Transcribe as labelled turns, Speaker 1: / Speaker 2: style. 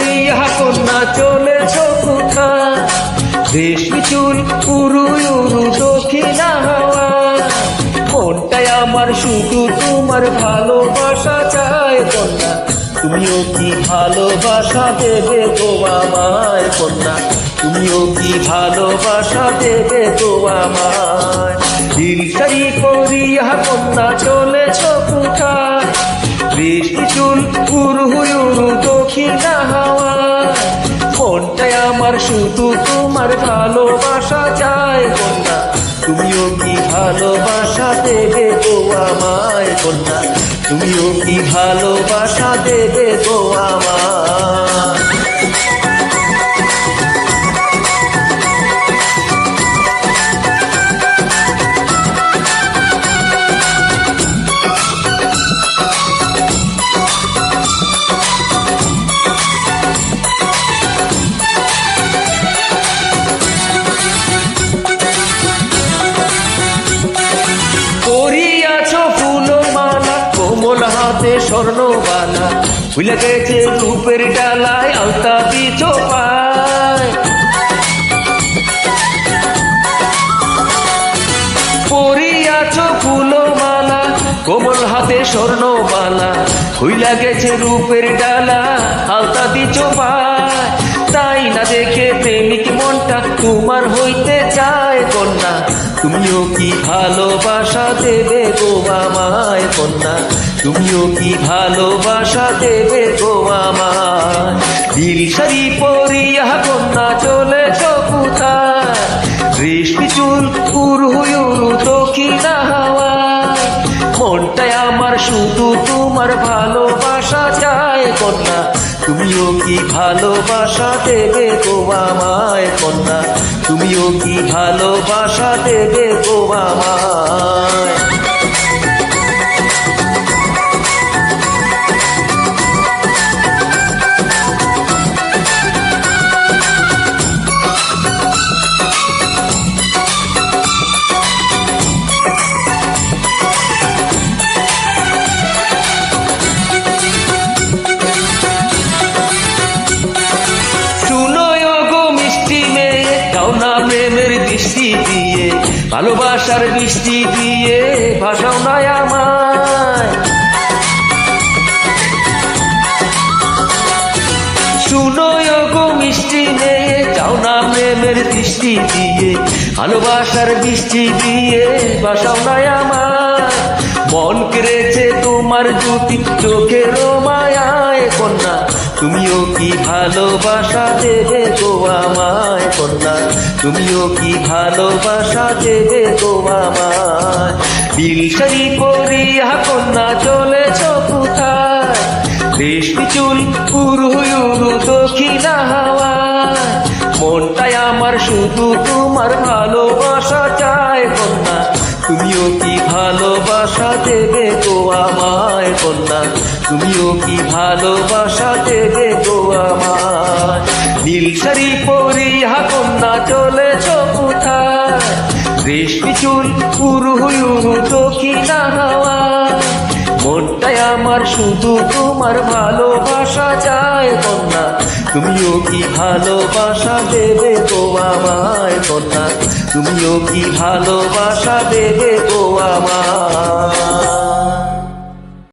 Speaker 1: নারী কন্যা চলেছ কোথা রেশমি চুল উরু উরু দক্ষিণা হাওয়া। মনটাই আমার, শুধু তোমার ভালোবাসা চায় কন্যা। তুমিও কি ভালোবাসা দেবে গো আমায় কন্যা? তুমিও কি ভালোবাসা দেবে গো আমায়? দিল সারি করিয়া কন্যা শুধু তোমার ভালোবাসা চায় কন্যা। তুমিও কি ভালোবাসা দেবে গো আমায় কন্যা? তুমিও কি ভালোবাসা দেবে গো আমায়? স্বর্ণবালা ভুলে গেছে রূপের ডালায় আলতা দিছ পায়। পরিয়াছ ফুল মালা কোমল হাতে স্বর্ণবালা হইলা গেছে রূপের ডালা, আলতা দিছ পায়। তাই না দেখে প্রেমিক মনটা তোমার হইতে চায় কন্যা। তুমিও কি ভালোবাসা দেবে গো আমায় কন্যা? তুমিও কি ভালোবাসা দেবে গো আমায়? দিল সারি পরিয়া কন্যা চলেছ কোথায়? বৃষ্টি চুল উরু দক্ষিণা হাওয়া মনটাই আমার শুধু তোমার ভালোবাসা চায় কন্যা। তুমিও কি ভালোবাসা দেবে গো আমায় কন্যা? তুমিও কি ভালোবাসা দেবে গো আমায়? ভালোবাসার বৃষ্টি দিয়ে ভাষাও নয় আমায়। শুনো গো মিষ্টি মেয়ে যাও না প্রেমের দৃষ্টি দিয়ে। ভালোবাসার বৃষ্টি দিয়ে ভাষাও নয় আমার মন কেড়েছে তোমার জুতি চোখের মায়ায় কন্যা। তুমিও কি ভালোবাসা দেবে গো আমায় কন্যা? তুমিও কি ভালোবাসা দেবে গো আমায়? বিল সারি পরিয়া কন্যা, চলেছ কোথায়? চুল উরু উরু দক্ষিণা হাওয়া মনটাই আমার শুধু তোমার ভালোবাসা চায় কন্যা। তুমিও কি ভালোবাসা দেবে গো আমায় কন্যা? তুমিও কি ভালোবাসা দেবে গো আমায় নীল শাড়ি পরিয়া কন্যা চলেছ কোথায় বৃষ্টি চুল উরু উরু দক্ষিণা হাওয়া। মনটাই আমার শুধু তোমার ভালোবাসা চায় কন্যা তুমিও কি ভালোবাসা দেবে গো আমায় কন্যা তুমিও কি ভালোবাসা দেবে গো আমায়?